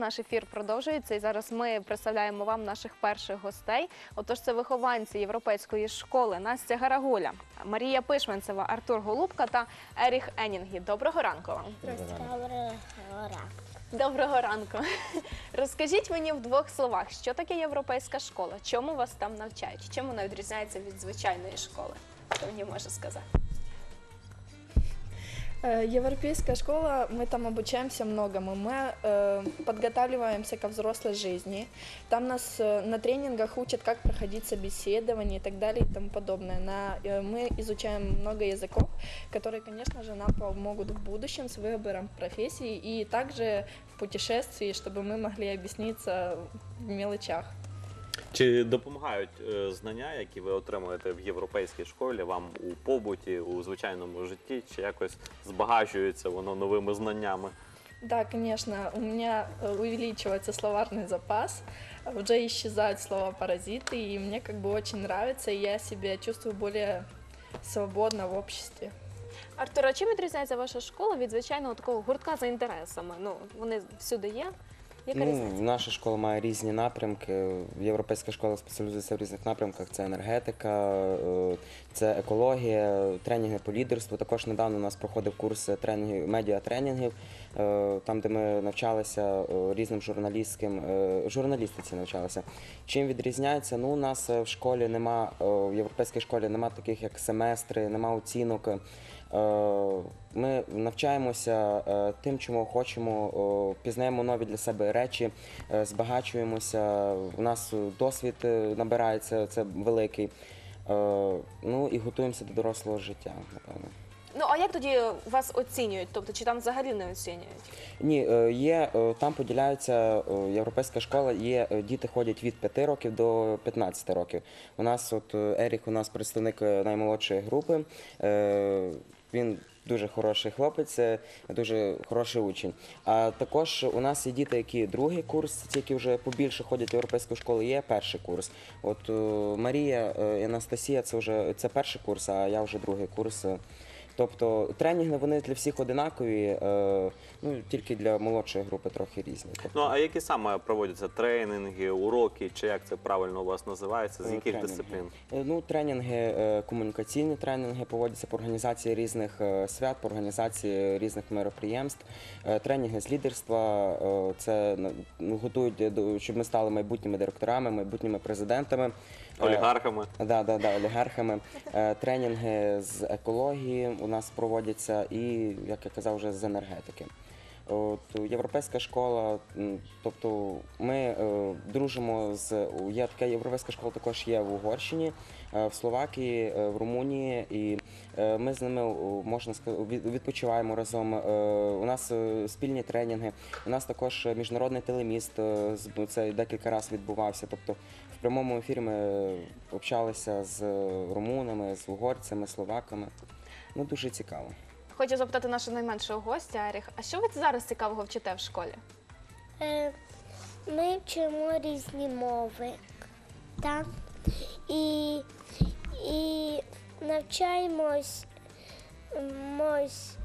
Наш ефір продовжується, і зараз ми представляємо вам наших перших гостей. Отож, це вихованці європейської школи Настя Гарагуля, Марія Пишменцева, Артур Голубка та Еріх Енінгі. Доброго ранку вам. Доброго Доброго ранку. Розкажіть мені в двох словах, що таке європейська школа? Чому вас там навчають? Чим вона відрізняється від звичайної школи? Хто мені може сказати? Э, Европейская школа, мы там обучаемся многому. Мы э, подготавливаемся ко взрослой жизни. Там нас э, на тренингах учат, как проходить собеседование и так далее и тому подобное. На, э, мы изучаем много языков, которые, конечно же, нам помогут в будущем с выбором профессии и также в путешествии, чтобы мы могли объясниться в мелочах. Чи допомагають е, знання, які ви отримуєте в європейській школі, вам у побуті, у звичайному житті, чи якось збагачується воно новими знаннями? Да, конечно, у меня э, увеличивается словарный запас, уже исчезают слова паразиты, и мне как бы очень нравится, и я себя чувствую более свободно в обществе. Артур, а чим відрізняється ваша школа від звичайного такого гуртка за інтересами? Ну, вони всюди є. Яка Ну, різниця? наша школа має різні напрямки. Європейська школа спеціалізується в різних напрямках: це енергетика, е, це екологія, тренінги по лідерству. Також недавно у нас проходив курс тренінгів медіатренінгів, е, там, де ми навчалися е, різним журналістським е, журналістиці навчалися. Чим відрізняється? Ну, у нас е, в школі нема е, в європейській школі нема таких як семестри, нема оцінок. Е, Ми навчаємося е, тим, чому хочемо, пізнаємо нові для себе речі, е, збагачуємося. У нас досвід набирається, це великий. Ну і готуємося до дорослого життя, напевно. Ну а як тоді вас оцінюють? Тобто, чи там взагалі не оцінюють? Ні, є там поділяються європейська школа. Є діти ходять від 5 років до 15 років. У нас, от Ерік, у нас представник наймолодшої групи. Він дуже хороший хлопець, е, дуже хороший учень. А також у нас є діти, які другий курс, ті, які вже побільше ходять в європейську школу, є перший курс. От е, Марія е, і Анастасія, це вже це перший курс, а я вже другий курс. Тобто тренінги вони для всіх одинакові, е, ну тільки для молодшої групи трохи різні. Тобто, Ну а які саме проводяться тренінги, уроки, чи як це правильно у вас називається? З е, яких тренінги. дисциплін? Е, Ну, тренінги, е, комунікаційні тренінги проводяться по організації різних е, свят, по організації різних мероприємств. Е, Тренінги з лідерства е, це ну, готують до щоб ми стали майбутніми директорами, майбутніми президентами. Е, Олігархами? Да, да, да, олігархами. Е, Тренінги з екології у нас проводяться і, як я казав, вже з енергетики. От, європейська школа, м, тобто ми е, дружимо з є така європейська школа, також є в Угорщині, е, в Словакії, е, в Румунії, і е, ми з ними о, можна сказати, від- відпочиваємо разом. Е, У нас е, спільні тренінги. У нас також міжнародний телеміст. е, з- Це декілька разів відбувався. Тобто прямому ефірі ми общалися з румунами, з угорцями, словаками. Ну дуже цікаво. Хочу запитати нашого найменшого гостя Еріх, а що ви зараз цікавого вчите в школі? Е, Ми вчимо різні мови так? і, і навчаємось мось,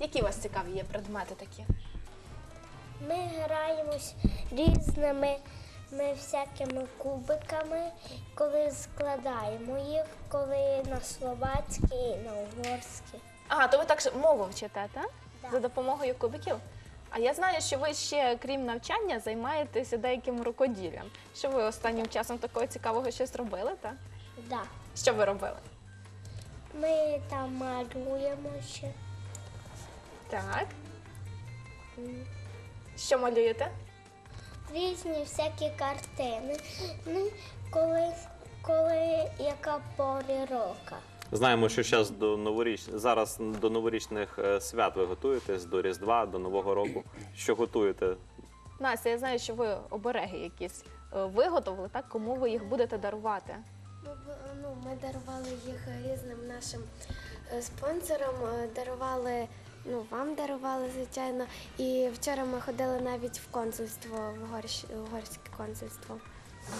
Які у вас цікаві є предмети такі? Ми граємось різними ми всякими кубиками, коли складаємо їх, коли на словацький на угорський. Ага, то ви так мову вчите, так? Да. За допомогою кубиків? А я знаю, що ви ще, крім навчання, займаєтеся деяким рукоділлям. Що ви останнім часом такого цікавого щось робили, так? Да. Що ви робили? Ми там малюємо ще. Так. Що малюєте? Різні всякі картини. Ну, коли, коли яка пори року. Знаємо, що зараз до новоріч... зараз до новорічних е, свят ви готуєтесь до Різдва, до Нового року. Що готуєте? Настя, я знаю, що ви обереги якісь е, виготовили, так? Кому ви їх будете дарувати? Ну, б- ну, ми дарували їх різним нашим е, спонсорам, е, дарували, ну, вам дарували, звичайно. І вчора ми ходили навіть в консульство, в Угорщ... угорське консульство.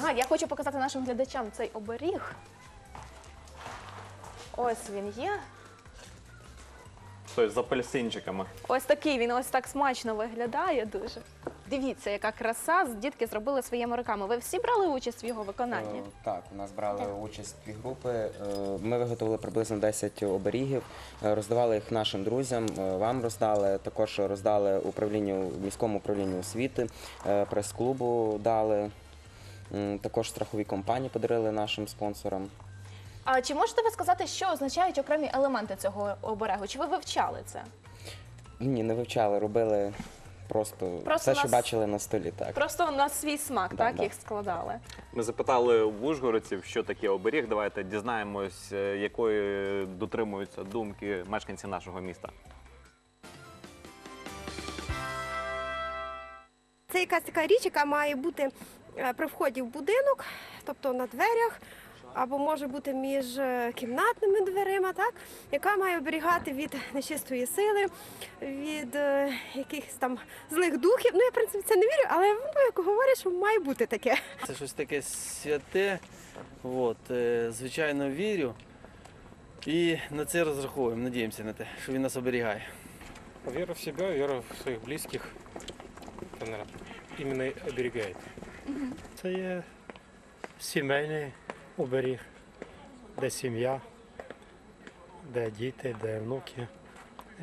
Ага, я хочу показати нашим глядачам цей оберіг. Ось він є. той з апельсинчиками. Ось такий він ось так смачно виглядає дуже. Дивіться, яка краса дітки зробили своїми руками. Ви всі брали участь в його виконанні? Е, Так, у нас брали участь дві групи. Е, Ми виготовили приблизно 10 оберігів, е, роздавали їх нашим друзям. е, Вам роздали, також роздали управлінню міському управлінню освіти, е, прес-клубу дали. М, Також страхові компанії подарили нашим спонсорам. А чи можете ви сказати, що означають окремі елементи цього оберегу? Чи ви вивчали це? Ні, не вивчали, робили просто, Просто все, що нас- бачили на столі. Так. Просто на свій смак, Да, так да. їх складали. Ми запитали в Ужгородців, що таке оберіг. Давайте дізнаємось, е, якої дотримуються думки мешканців нашого міста. Це якась така річ, яка має бути е, при вході в будинок, тобто на дверях, або може бути між е, кімнатними дверима, так? яка має оберігати від нечистої сили, від е, якихось там злих духів. Ну, я в принципі в це не вірю, але ну, як говорять, що має бути таке. Це щось таке святе. От, е, звичайно, вірю. І на це розраховуємо, надіємося на те, що він нас оберігає. Вера в себя, вера в своих близких, это, наверное, именно. Це є сімейний оберіг, де сім'я, де діти, де внуки.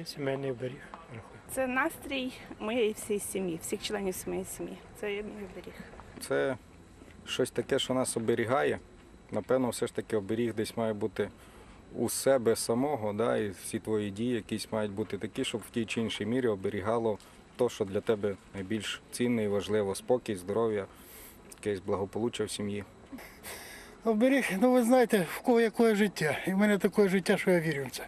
І сімейний оберіг. Це настрій моєї всієї сім'ї, всіх членів моєї сім'ї. Це є мій оберіг. Це щось таке, що нас оберігає. Напевно, все ж таки оберіг десь має бути у себе самого, да, і всі твої дії якісь мають бути такі, щоб в тій чи іншій мірі оберігало то, що для тебе найбільш цінне і важливо спокій, здоров'я, якесь благополуччя в сім'ї. Оберіг, ну ви знаєте, в кого яке життя. І в мене таке життя, що я вірю в це.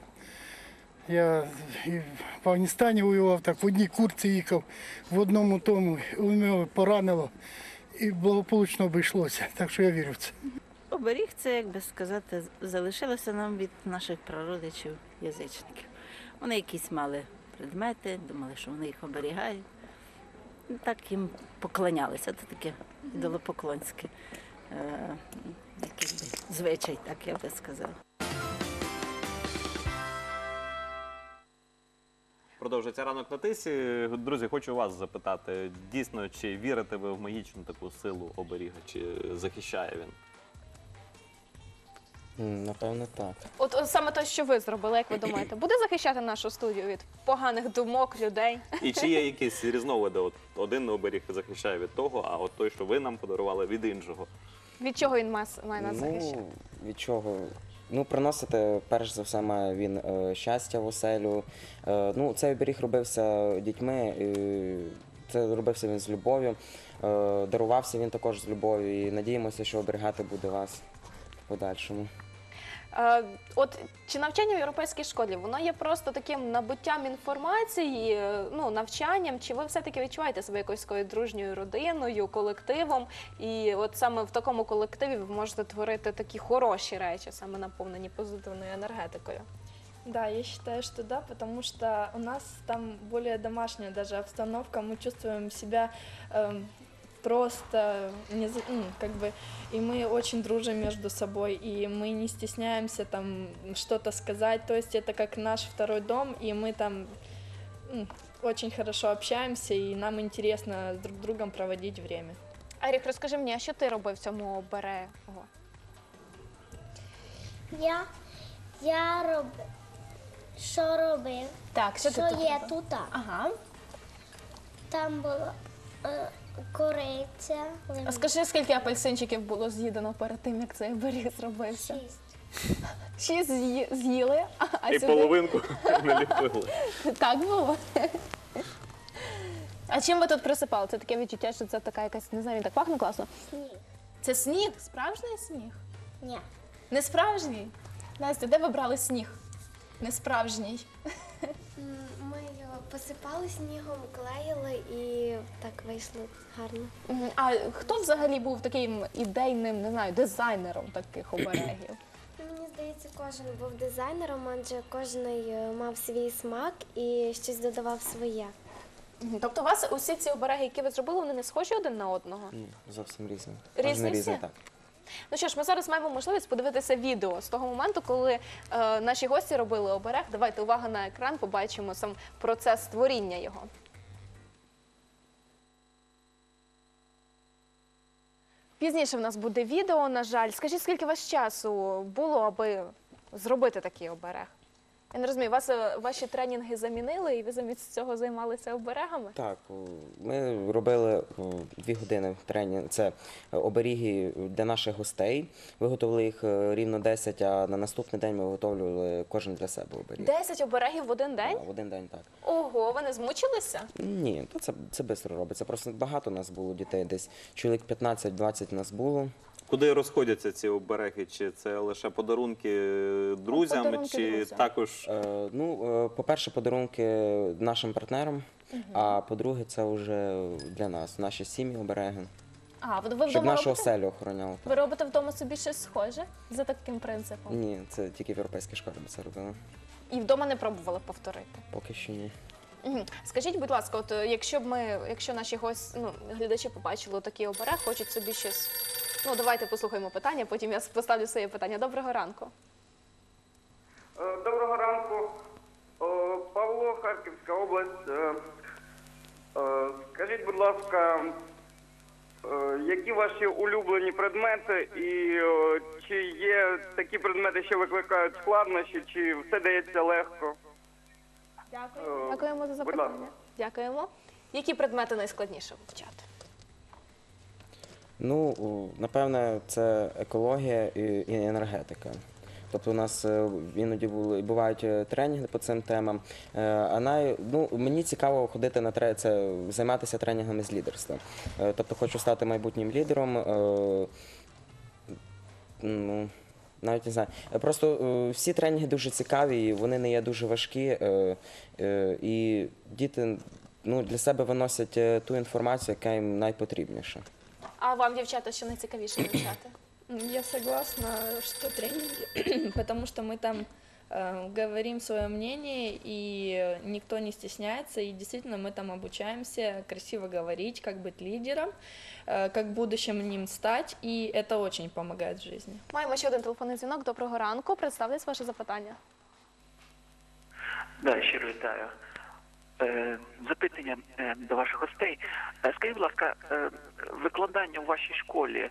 Я і в Афганістані воював, так в одній курці їхав, в одному тому у мене поранило і благополучно обійшлося. Так що я вірю в це. Оберіг це, як би сказати, залишилося нам від наших прародичів язичників. Вони якісь мали предмети, думали, що вони їх оберігають. Так їм поклонялися. Це таке ідолопоклонське е, який звичай, так я би сказала. Продовжується ранок на тисі. Друзі, хочу вас запитати: дійсно, чи вірите ви в магічну таку силу оберіга, чи захищає він? М, Напевно, так. От, от саме те, що ви зробили, як ви думаєте, буде захищати нашу студію від поганих думок людей? І чи є якісь різновиди? От один оберіг захищає від того, а от той, що ви нам подарували, від іншого. Від чого він має, має нас захищати? Ну, від чого? Ну, приносити, перш за все, має він е, щастя в оселю. Е, ну, цей оберіг робився дітьми, і це робився він з любов'ю. Е, дарувався він також з любов'ю. І надіємося, що оберігати буде вас в подальшому. Е, от чи навчання в європейській школі воно є просто таким набуттям інформації, е, ну навчанням, чи ви все-таки відчуваєте себе якоюсь такою дружньою родиною, колективом? І от саме в такому колективі ви можете творити такі хороші речі, саме наповнені позитивною енергетикою. Да, я считаю, что да, потому что у нас там более домашняя даже обстановка, мы чувствуем себя просто, не, за- ну, как бы, и мы очень дружим между собой, и мы не стесняемся там что-то сказать, то есть это как наш второй дом, и мы там м, очень хорошо общаемся, и нам интересно с друг другом проводить время. Ерік, розкажи мені, а що ти робив в цьому оберегу? Я, я роб... що робив? Так, Що є тут? Ага. Там була е, кориця. А скажи, скільки апельсинчиків було з'їдено перед тим, як цей оберіг зробився? Шість. Шість з'ї- з'їли, а, а І сюди половинку наліпили. так було. А чим ви тут присипали? Це таке відчуття, що це така якась, не знаю, він так пахне класно. Сніг. Це сніг, справжній сніг? Ні. Не справжній? Настя, де ви брали сніг? Не справжній. Посипали снігом, клеїли і так вийшло гарно. А хто взагалі був таким ідейним, не знаю, дизайнером таких оберегів? Ну, Мені здається, кожен був дизайнером, адже кожен мав свій смак і щось додавав своє. Тобто у вас усі ці обереги, які ви зробили, вони не схожі один на одного? Ні, зовсім різні. Різні Кожен всі? різний, так. Ну що ж, ми зараз маємо можливість подивитися відео з того моменту, коли е, наші гості робили оберег. Давайте увага на екран, побачимо сам процес створіння його. Пізніше в нас буде відео, на жаль. Скажіть, скільки у вас часу було, аби зробити такий оберег? Я не розумію, вас е, ваші тренінги замінили, і ви замість цього займалися оберегами? Так, ми робили дві години тренінг. Це оберіги для наших гостей. Виготовили їх е, рівно 10, а на наступний день ми виготовлювали кожен для себе оберіг. Десять оберегів в один день? Так, В один день так. Ого, ви не змучилися? Ні, то це, це швидко робиться. Просто багато нас було дітей, десь чоловік 15-20 нас було. Куди розходяться ці обереги? Чи це лише подарунки друзям, Подарунки чи друзям. також Е, ну, е, по-перше, подарунки нашим партнерам, а по-друге, це вже для нас, наші сім'ї обереги, А, ви, ви щоб вдома нашу робите? оселю охороняли. Ви робите вдома собі щось схоже за таким принципом? Ні, це тільки в європейській школі ми це робили. І вдома не пробували повторити. Поки що ні. Мгм. Скажіть, будь ласка, от е, якщо б ми, якщо наші гості, ну глядачі побачили такий оберег, хочуть собі щось. Ну давайте послухаємо питання, потім я поставлю своє питання. Доброго ранку. Е, Доброго ранку. Павло, Харківська область. Е, е, Скажіть, будь ласка, які ваші улюблені предмети і чи є такі предмети, що викликають складнощі, чи все дається легко? Дякую. Дякуємо за запитання. Дякуємо. Які предмети найскладніше вивчати? Ну, напевне, це екологія і, енергетика. Тобто у нас е, іноді були, бувають е, тренінги по цим темам. Е, А най, ну, мені цікаво ходити на тре, це займатися тренінгами з лідерства. Тобто хочу стати майбутнім лідером. Ну, навіть не знаю. Просто всі тренінги дуже цікаві, вони не є дуже важкі. І діти ну, для себе виносять ту інформацію, яка їм найпотрібніша. А вам, дівчата, що найцікавіше вивчати? М, Я согласна, что тренинги, потому что мы там э, говорим свое мнение, и никто не стесняется, и действительно мы там обучаемся красиво говорить, как быть лидером, э, как в будущем ним стать, и это очень помогает в жизни. Маємо ще один телефонний дзвінок. Доброго ранку. Представтесь ваше запитання. Да, щиро вітаю. Е, Запитання е, до ваших гостей. Е, Скажіть, будь ласка, викладання у вашій школі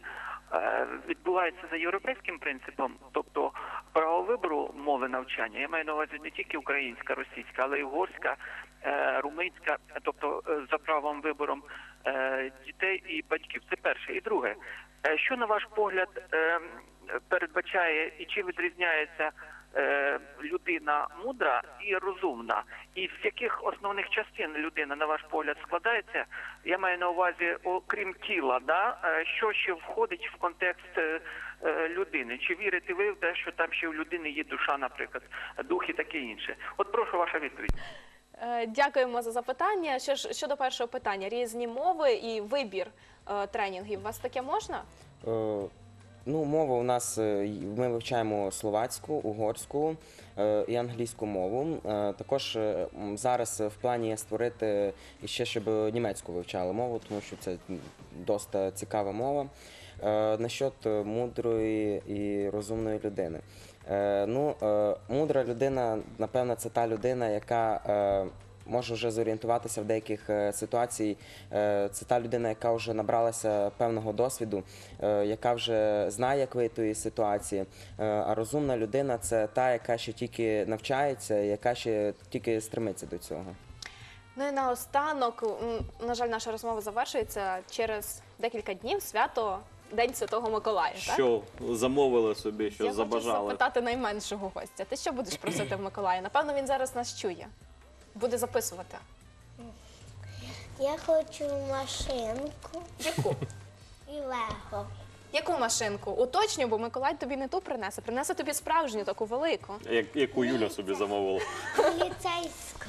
відбувається за європейським принципом, тобто право вибору мови навчання. Я маю на увазі не тільки українська, російська, але й угорська, румунська, тобто за правом вибором дітей і батьків. Це перше. І друге, що на ваш погляд передбачає і чи відрізняється е, людина мудра і розумна, і з яких основних частин людина, на ваш погляд, складається? Я маю на увазі, окрім тіла, да е, що ще входить в контекст е, е, людини? Чи вірите ви в те, що там ще в людини є душа, наприклад, дух і таке інше? От прошу ваша відповідь. Е, Дякуємо за запитання. Що ж щодо першого питання, різні мови і вибір е, тренінгів. У вас таке можна? Ну, мова у нас е, ми вивчаємо словацьку, угорську е, і англійську мову. Е, Також зараз в плані є створити ще, щоб німецьку вивчали мову, тому що це м, доста цікава мова. Насчет мудрої і розумної людини. Ну, мудра людина, напевно, це та людина, яка може вже зорієнтуватися в деяких е, ситуацій. Е, Це та людина, яка вже набралася певного досвіду, е, яка вже знає, як вийти з ситуації. А розумна людина це та, яка ще тільки навчається, яка ще тільки стремиться до цього. Ну і наостанок, на жаль, наша розмова завершується через декілька днів свято День Святого Миколая. Так? що замовили собі, що Я хочу запитати найменшого гостя. Ти що будеш просити в Миколая? Напевно, він зараз нас чує. Буде записувати. Я хочу машинку Яку? і лего. Яку машинку? Уточню, бо Миколай тобі не ту принесе. Принесе тобі справжню, таку велику. Як, яку Юля собі замовила? Поліцейську.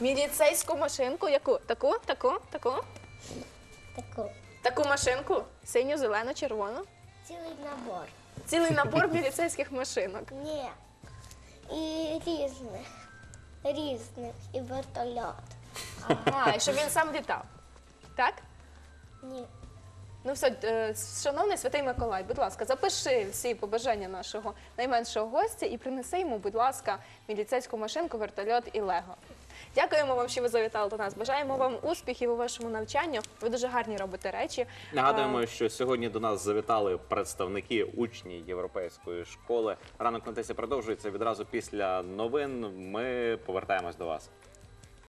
Міліцейську машинку. Яку? Таку, таку, таку? Таку. Таку машинку? Синю, зелену, червону? Цілий набор. Цілий набор міліцейських машинок. Ні. І різних. Різних. І вертольот. Ага, і щоб він сам літав. Так? Ні. Ну все, е, шановний святий Миколай, будь ласка, запиши всі побажання нашого найменшого гостя і принеси йому, будь ласка, міліцейську машинку, вертольот і лего. Дякуємо вам, що ви завітали до нас. Бажаємо вам успіхів у вашому навчанні. Ви дуже гарні робите речі. Нагадуємо, що сьогодні до нас завітали представники учні європейської школи. Ранок на тесі продовжується відразу після новин. Ми повертаємось до вас.